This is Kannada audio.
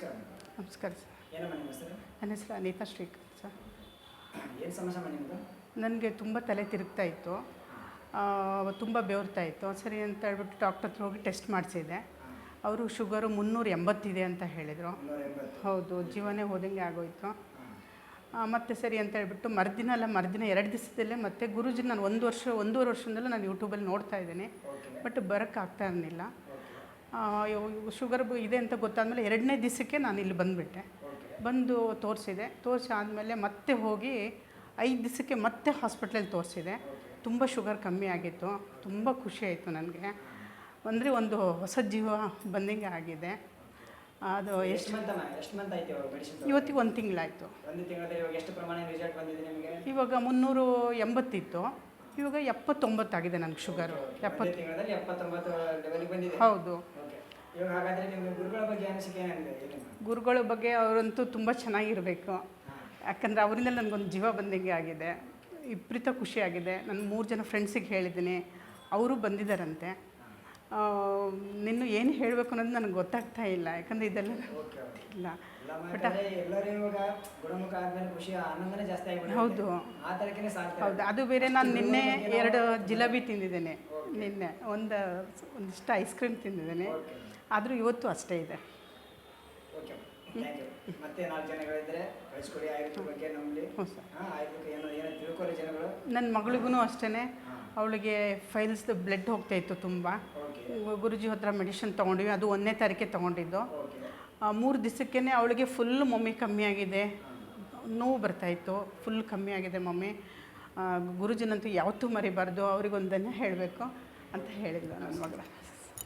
ನಮಸ್ಕಾರ. ನಮಸ್ಕಾರ ಸರ್. ಏನಮ್ಮ ನಿಮ್ಮ ಹೆಸರು? ನನ್ನ ಹೆಸರು ಅನಿತಾ ಶ್ರೀಕಾಂತ್ ಸರ್. ಏನು ಸಮಸ್ಯೆ ನಿಮ್ಮದು ನನಗೆ ತುಂಬ ತಲೆ ತಿರುಗ್ತಾ ಇತ್ತು. ತುಂಬ ಬೆವರ್ತಾ ಇತ್ತು. ಸರಿ ಅಂತ ಹೇಳ್ಬಿಟ್ಟು ಡಾಕ್ಟರ್ ಹತ್ರ ಹೋಗಿ ಟೆಸ್ಟ್ ಮಾಡಿಸಿದೆ. ಅವರು ಶುಗರು ಮುನ್ನೂರ ಎಂಬತ್ತಿದೆ ಅಂತ ಹೇಳಿದರು. ಹೌದು ಜೀವನೇ ಹೋದಂಗೆ ಆಗೋಯ್ತು. ಮತ್ತೆ ಸರಿ ಅಂತ ಹೇಳ್ಬಿಟ್ಟು ಮರುದಿನ ಅಲ್ಲ ಮರುದಿನ ಎರಡು ದಿವಸದಲ್ಲೇ ಮತ್ತೆ ಗುರುಜಿ ನಾನು ಒಂದು ವರ್ಷ ಒಂದೂವರೆ ವರ್ಷದಲ್ಲೂ ನಾನು ಯೂಟ್ಯೂಬಲ್ಲಿ ನೋಡ್ತಾ ಇದ್ದೀನಿ. ಬಟ್ ಬರೋಕ್ಕಾಗ್ತಾ ಇರಲಿಲ್ಲ. ಶುಗರ್ ಇದೆ ಅಂತ ಗೊತ್ತಾದಮೇಲೆ ಎರಡನೇ ದಿವಸಕ್ಕೆ ನಾನು ಇಲ್ಲಿ ಬಂದುಬಿಟ್ಟೆ. ಬಂದು ತೋರಿಸಿದೆ. ತೋರಿಸಿ ಆದಮೇಲೆ ಮತ್ತೆ ಹೋಗಿ ಐದು ದಿವಸಕ್ಕೆ ಮತ್ತೆ ಹಾಸ್ಪಿಟ್ಲಲ್ಲಿ ತೋರಿಸಿದೆ. ತುಂಬ ಶುಗರ್ ಕಮ್ಮಿ ಆಗಿತ್ತು. ತುಂಬ ಖುಷಿ ಆಯಿತು ನನಗೆ. ಅಂದರೆ ಒಂದು ಹೊಸ ಜೀವ ಬಂದಂಗೆ ಆಗಿದೆ. ಅದು ಎಷ್ಟು ಇವತ್ತಿಗೆ ಒಂದು ತಿಂಗಳಾಯಿತು. ಇವಾಗ ಮುನ್ನೂರು ಎಂಬತ್ತಿತ್ತು. ಇವಾಗ ಎಪ್ಪತ್ತೊಂಬತ್ತಾಗಿದೆ ನನಗೆ ಶುಗರು. ಎಪ್ಪತ್ತು ಹೌದು. ಗುರುಗಳ ಬಗ್ಗೆ ಅವರಂತೂ ತುಂಬ ಚೆನ್ನಾಗಿರಬೇಕು. ಯಾಕಂದರೆ ಅವರಿಂದ ನನಗೊಂದು ಜೀವ ಬಂದಂಗೆ ಆಗಿದೆ. ವಿಪರೀತ ಖುಷಿಯಾಗಿದೆ ನಾನು ಮೂರು ಜನ ಫ್ರೆಂಡ್ಸಿಗೆ ಹೇಳಿದ್ದೀನಿ. ಅವರು ಬಂದಿದ್ದಾರಂತೆ. ನಿನ್ನೂ ಏನು ಹೇಳಬೇಕು ಅನ್ನೋದು ನನಗೆ ಗೊತ್ತಾಗ್ತಾ ಇಲ್ಲ ಯಾಕಂದರೆ ಇದೆಲ್ಲ ಇಲ್ಲ. ಹೌದು. ಹೌದು ಅದು ಬೇರೆ ನಾನು ನಿನ್ನೆ ಎರಡು ಜಿಲೇಬಿ ತಿಂದಿದ್ದೇನೆ. ನಿನ್ನೆ ಒಂದು ಒಂದಿಷ್ಟು ಐಸ್ ಕ್ರೀಮ್ ತಿಂದಿದ್ದೇನೆ. ಆದರೂ ಇವತ್ತು ಅಷ್ಟೇ ಇದೆ. ಮತ್ತೆ ನಾಲ್ಕು ಜನಗಳಿದ್ರೆ ಕಳಿಸ್ಕೊಡಿ ಆಯುರ್ವೇದ ಬಗ್ಗೆ ನಮ್ಮಲ್ಲಿ ನನ್ನ ಮಗಳಿಗೂ ಅಷ್ಟೇ ಅವಳಿಗೆ ಫೈಲ್ಸ್ದು ಬ್ಲಡ್ ಹೋಗ್ತಾ ಇತ್ತು ತುಂಬ. ಗುರುಜಿ ಹತ್ರ ಮೆಡಿಷನ್ ತೊಗೊಂಡ್ವಿ ಅದು ಒಂದನೇ ತಾರೀಕೆ ತೊಗೊಂಡಿದ್ದು. ಮೂರು ದಿವಸಕ್ಕೇ ಅವಳಿಗೆ ಫುಲ್ ಮಮ್ಮಿ ಕಮ್ಮಿಯಾಗಿದೆ ನೋವು ಬರ್ತಾಯಿತ್ತು ಫುಲ್ ಕಮ್ಮಿ ಆಗಿದೆ ಮಮ್ಮಿ. ಗುರುಜಿನಂತೂ ಯಾವತ್ತೂ ಮರಿಬಾರ್ದು ಅವ್ರಿಗೊಂದನ್ನೇ ಹೇಳಬೇಕು ಅಂತ ಹೇಳಿದ್ಲು ನನ್ನ ಮಗಳ.